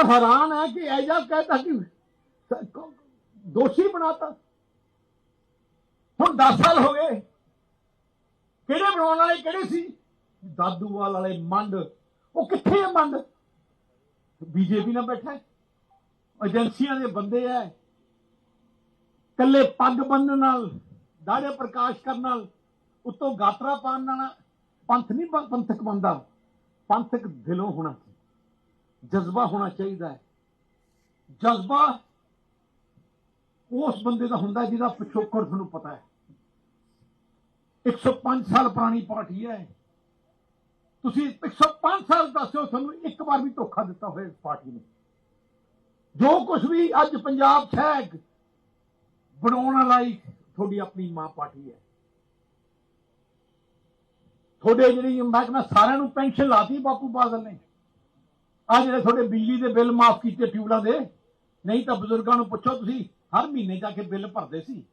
ਪਰ ਹੈਰਾਨ ਹੈ ਕਿ ਐਜਾ ਕਹਿਤਾ ਕਿ ਸ- ਕ- ਦੋਸ਼ੀ ਬਣਾਤਾ। ਹੁਣ 10 ਸਾਲ ਹੋ ਗਏ। ਕਿਹੜੇ ਬਣਾਉਣ ਵਾਲੇ ਕਿਹੜੇ ਸੀ? ਦਾਦੂਵਾਲ ਵਾਲੇ ਮੰਡ। ਉਹ ਕਿੱਥੇ ਹੈ ਮੰਡ? ਬੀਜੇਪੀ ਨਾਲ ਬੈਠਾ ਏਜੰਸੀਆਂ ਦੇ ਬੰਦੇ ਐ ਕੱਲੇ ਪੱਗ ਬੰਨਣ ਨਾਲ, ਦਾੜੇ ਪ੍ਰਕਾਸ਼ ਕਰਨ ਨਾਲ, ਉਤੋਂ ਗਾਤਰਾ ਪਾਣ ਨਾਲ ਪੰਥ ਨਹੀਂ ਪੰਥਕ ਬੰਦਾ ਪੰਥਕ ਦਿਲੋਂ ਹੋਣਾ। ਚਾਹੀਦਾ ਜਜ਼ਬਾ ਹੋਣਾ ਚਾਹੀਦਾ ਹੈ। ਜਜ਼ਬਾ ਉਸ ਬੰਦੇ ਦਾ ਹੁੰਦਾ ਜਿਹਦਾ ਪਿਛੋਕੜ ਤੁਹਾਨੂੰ ਪਤਾ ਹੈ। 105 ਸਾਲ ਪੁਰਾਣੀ ਪਾਰਟੀ ਹੈ ਤੁਸੀਂ 105 ਸਾਲ ਦੱਸਿਓ, ਤੁਹਾਨੂੰ ਇੱਕ ਵਾਰ ਵੀ ਧੋਖਾ ਦਿੱਤਾ ਹੋਇਆ ਇਸ ਪਾਰਟੀ ਨੇ। ਜੋ ਕੁਝ ਵੀ ਅੱਜ ਪੰਜਾਬ 'ਚ ਬਣਾਉਣ ਵਾਲਾ ਤੁਹਾਡੀ ਆਪਣੀ ਮਾਂ ਪਾਰਟੀ ਹੈ ਤੁਹਾਡੇ ਜਿਹੜੀ ਮੈਂ ਕਹਿੰਦਾ ਸਾਰਿਆਂ ਨੂੰ ਪੈਨਸ਼ਨ ਲਾਤੀ ਬਾਪੂ ਬਾਦਲ ਨੇ। ਆ ਜਿਹੜੇ ਤੁਹਾਡੇ ਬਿਜਲੀ ਦੇ ਬਿੱਲ ਮਾਫ ਕੀਤੇ ਟਿਊਬਲਾਂ ਦੇ। ਨਹੀਂ ਤਾਂ ਬਜ਼ੁਰਗਾਂ ਨੂੰ ਪੁੱਛੋ ਤੁਸੀਂ, ਹਰ ਮਹੀਨੇ ਜਾ ਕੇ ਬਿੱਲ ਭਰਦੇ ਸੀ।